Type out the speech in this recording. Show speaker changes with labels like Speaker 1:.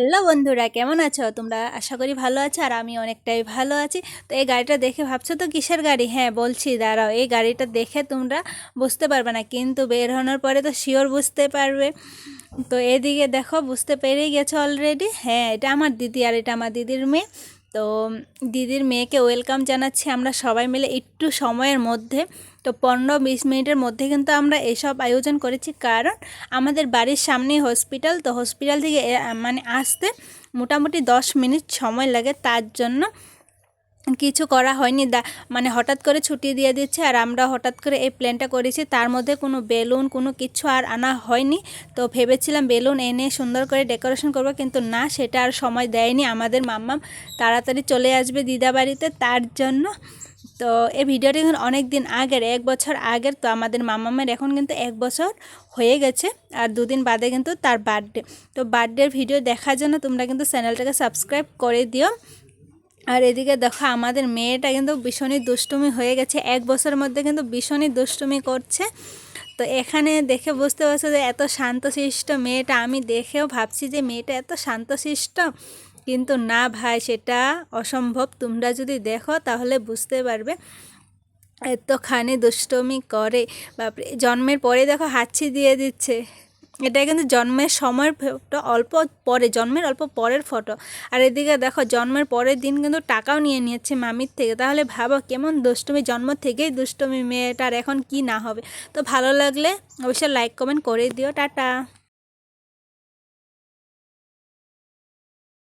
Speaker 1: Hello বন্ধুরা, কেমন আছো? তোমরা আশা করি ভালো আছো আর আমি অনেকটাই ভালো আছি। তো এই গাড়িটা দেখে ভাবছ তো কিসের গাড়ি? হ্যাঁ বলছি, দাঁড়াও, এই গাড়িটা দেখে তোমরা বুঝতে পারবে না, কিন্তু বের হওয়ার পরে তো শিওর বুঝতে পারবে। তো এদিকে দেখো, বুঝতে পেরেই গেছো অলরেডি হ্যাঁ এটা আমার দিদি আর এটা আমার দিদির মেয়ে। তো দিদির মেয়েকে ওয়েলকাম জানাচ্ছি আমরা সবাই মিলে একটু সময়ের মধ্যে। তো পনেরো বিশ মিনিটের মধ্যে কিন্তু আমরা এসব আয়োজন করেছি। কারণ আমাদের বাড়ির সামনেই হসপিটাল। তো হসপিটাল থেকে মানে আসতে মোটামুটি দশ মিনিট সময় লাগে তার জন্য। কিছু করা হয়নি। মানে হঠাৎ করে ছুটি দিয়ে দিচ্ছে আর আমরা হঠাৎ করে এই প্ল্যানটা করেছি। তার মধ্যে কোনো বেলুন, কোনো কিছু আর আনা হয়নি। তো ভেবেছিলাম বেলুন এনে সুন্দর করে ডেকোরেশন করব কিন্তু না, সেটা আর সময় দেয়নি আমাদের মাম্মাম। তাড়াতাড়ি চলে আসবে দিদা বাড়িতে তার জন্য। তো এই ভিডিওটি কিন্তু অনেক দিন আগের, এক বছর আগের। তো আমাদের মামামের এখন কিন্তু এক বছর হয়ে গেছে আর দুদিন বাদে কিন্তু তার বার্থডে তো বার্থডের ভিডিও দেখার জন্য তোমরা কিন্তু চ্যানেলটাকে সাবস্ক্রাইব করে দিও। আর এদিকে দেখো আমাদের মেয়েটা কিন্তু ভীষণই দুষ্টুমি হয়ে গেছে। এক বছরের মধ্যে কিন্তু ভীষণই দুষ্টুমি করছে। তো এখানে দেখে বুঝতে পারছ যে এত শান্তশিষ্ট মেয়েটা। আমি দেখেও ভাবছি যে মেয়েটা এত শান্তশিষ্ট। কিন্তু না ভাই, সেটা অসম্ভব। তোমরা যদি দেখো তাহলে বুঝতে পারবে। এতখানি দুষ্টমি করে। বাপরে, জন্মের পরে দেখো হাঁচি দিয়ে দিচ্ছে। এটা কিন্তু জন্মের সময়ের ফটো, অল্প পরে, জন্মের অল্প পরের ফটো। আর এদিকে দেখো, জন্মের পরের দিন কিন্তু টাকাও নিয়ে নিয়েছে মামির থেকে। তাহলে ভাবো কেমন দুষ্টমি, জন্ম থেকেই দুষ্টমি মেয়েটার, এখন কি না হবে? তো ভালো লাগলে অবশ্যই লাইক কমেন্ট করে দিও, টাটা।